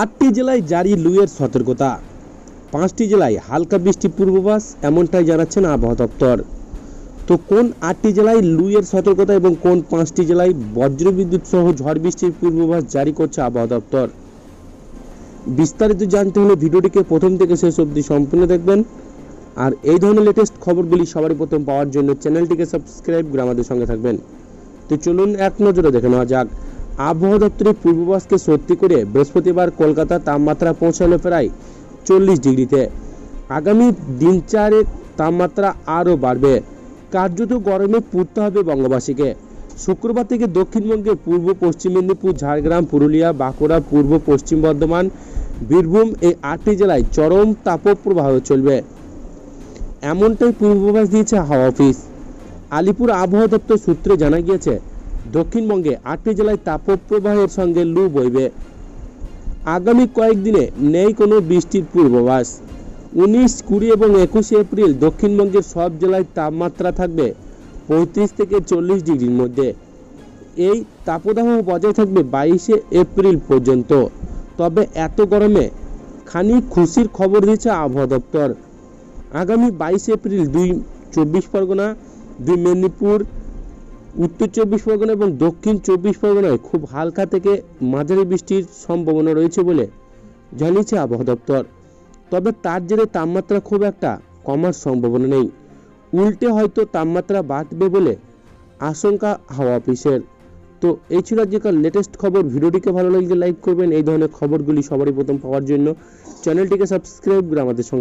আটটি জেলায় জারি লুয়ের সতর্কতা। পাঁচটি জেলায় হালকা বৃষ্টি পূর্বাভাস, এমনটাই জানাচ্ছেন আবহাওয়া দপ্তর। তো কোন আটটি জেলায় লুয়ের সতর্কতা এবং কোন পাঁচটি জেলায় বজ্রবিদ্যুৎ সহ ঝড় বৃষ্টির পূর্বাভাস জারি করছে আবহাওয়া দপ্তর? বিস্তারিত জানতে হলে ভিডিওটিকে প্রথম থেকে শেষ অবধি সম্পূর্ণ দেখবেন। আর এই ধরনের লেটেস্ট খবরগুলি সবারই প্রথম পাওয়ার জন্য চ্যানেলটিকে সাবস্ক্রাইব করে আমাদের সঙ্গে থাকবেন। তো চলুন এক নজরে দেখে নেওয়া যাক। আবহাওয়া দপ্তরের পূর্বাভাসকে সত্যি করে বৃহস্পতিবার কলকাতা তাপমাত্রা পৌঁছালো প্রায় চল্লিশ ডিগ্রিতে। আগামী দিন চারেক তাপমাত্রা আরও বাড়বে। কার্যত গরমে পুড়তে হবে বঙ্গবাসীকে। শুক্রবার থেকে দক্ষিণবঙ্গের পূর্ব পশ্চিম মেদিনীপুর, ঝাড়গ্রাম, পুরুলিয়া, বাঁকুড়া, পূর্ব পশ্চিম বর্ধমান, বীরভূম এই আটটি জেলায় চরম তাপপ্রবাহ চলবে। এমনটাই পূর্বাভাস দিয়েছে হাওয়া অফিস। আলিপুর আবহাওয়া দপ্তর সূত্রে জানা গিয়েছে দক্ষিণবঙ্গে আটটি জেলায় তাপপ্রবাহের সঙ্গে লু বইবে। আগামী কয়েকদিনে নেই কোনো বৃষ্টির পূর্বাভাস। উনিশ, কুড়ি এবং একুশে এপ্রিল দক্ষিণবঙ্গের সব জেলায় তাপমাত্রা থাকবে পঁয়ত্রিশ থেকে চল্লিশ ডিগ্রির মধ্যে। এই তাপদাহ বজায় থাকবে বাইশে এপ্রিল পর্যন্ত। তবে এত গরমে খানিক খুশির খবর দিয়েছে আবহাওয়া দপ্তর। আগামী বাইশে এপ্রিল দুই, চব্বিশ পরগনা, দুই মেদিনীপুর উত্তর চব্বিশ পরগনা এবং দক্ষিণ চব্বিশ পরগনায় খুব হালকা থেকে মাঝারি বৃষ্টির সম্ভাবনা রয়েছে বলে জানিয়েছে আবহাওয়া দপ্তর। তবে তার জেরে তাপমাত্রা খুব একটা কমার সম্ভাবনা নেই। উল্টে হয়তো তাপমাত্রা বাড়বে বলে আশঙ্কা হাওয়া অফিসের। তো এই ছিল আজকের লেটেস্ট খবর। ভিডিওটিকে ভালো লাগলে লাইক করবেন। এই ধরনের খবরগুলি সবারই প্রথম পাওয়ার জন্য। চ্যানেলটিকে সাবস্ক্রাইব করে আমাদের সঙ্গে